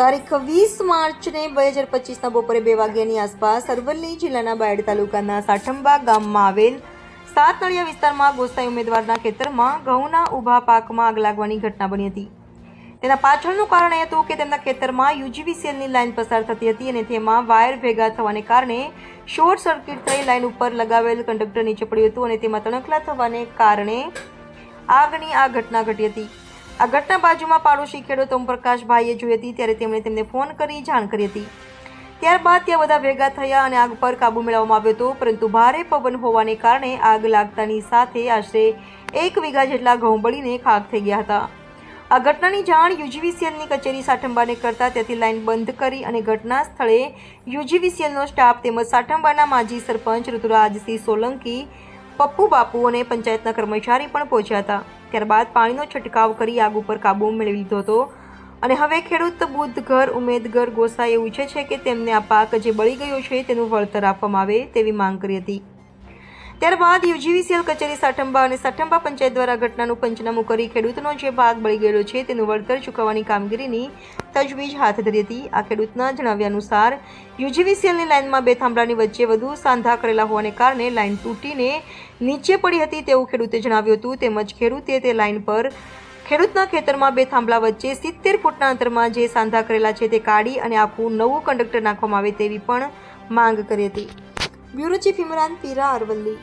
તારીખ વીસ માર્ચને બે હજાર પચીસના બપોરે બે વાગ્યાની આસપાસ અરવલ્લી જિલ્લાના બાયડ તાલુકાના સાઠંબા ગામમાં આવેલ સાત નળિયા વિસ્તારમાં ગોસાઈ ઉમેદવારના ખેતરમાં ઘઉંના ઊભા પાકમાં આગ લાગવાની ઘટના બની હતી. તેના પાછળનું કારણ એ હતું કે તેમના ખેતરમાં યુજીવીસીએલની લાઇન પસાર થતી હતી અને તેમાં વાયર ભેગા થવાને કારણે શોર્ટ સર્કિટ થઈ લાઇન ઉપર લગાવેલ કંડક્ટર નીચે પડ્યું હતું અને તેમાં તણખલા થવાને કારણે આગની આ ઘટના ઘટી હતી. આ ઘટના બાજુમાં પાડોશી ખેડૂત ઓમપ્રકાશભાઈએ જોઈ હતી, ત્યારે તેમણે તેમને ફોન કરી જાણ કરી હતી. ત્યારબાદ ત્યાં બધા ભેગા થયા અને આગ પર કાબુ મેળવવામાં આવ્યો હતો, પરંતુ ભારે પવન હોવાને કારણે આગ લાગતાની સાથે આશરે એક વીઘા જેટલા ઘઉં બળીને ખાક થઈ ગયા હતા. આ ઘટનાની જાણ યુજીવીસીએલની કચેરી સાઠંબાને કરતા ત્યાંથી લાઇન બંધ કરી અને ઘટના સ્થળે યુજીવીસીએલનો સ્ટાફ તેમજ સાઠંબાના માજી સરપંચ ઋતુરાજસિંહ સોલંકી, પપ્પુ બાપુ અને પંચાયતના કર્મચારી પણ પહોંચ્યા હતા. ત્યારબાદ પાણીનો છંટકાવ કરી આગ ઉપર કાબુ મેળવી લીધો હતો. અને હવે ખેડૂત બુદ્ધઘર ઉમેદઘર ગોસાએ એવું ઈચ્છે છે કે તેમને આ પાક જે બળી ગયો છે તેનું વળતર આપવામાં આવે તેવી માંગ કરી હતી. ત્યારબાદ યુજીવીસીએલ કચેરી સાઠંબા અને સાઠંબા પંચાયત દ્વારા ઘટનાનું પંચનામું કરી ખેડૂતનો જે ભાગ બળી ગયેલો છે તેનું વળતર ચૂકવવાની કામગીરીની તજવીજ હાથ ધરી હતી. આ ખેડૂતના જણાવ્યા અનુસાર યુજીવીસીએલની લાઇનમાં બે થાંભલાની વચ્ચે વધુ સાંધા કરેલા હોવાને કારણે લાઇન તૂટીને નીચે પડી હતી તેવું ખેડૂતે જણાવ્યું હતું. તેમજ ખેડૂતે તે લાઇન પર ખેડૂતના ખેતરમાં બે થાંભલા વચ્ચે સિત્તેર ફૂટના અંતરમાં જે સાંધા કરેલા છે તે કાઢી અને આખું નવું કંડક્ટર નાખવામાં આવે તેવી પણ માંગ કરી હતી. Bureau chief Imran Pira Aravalli.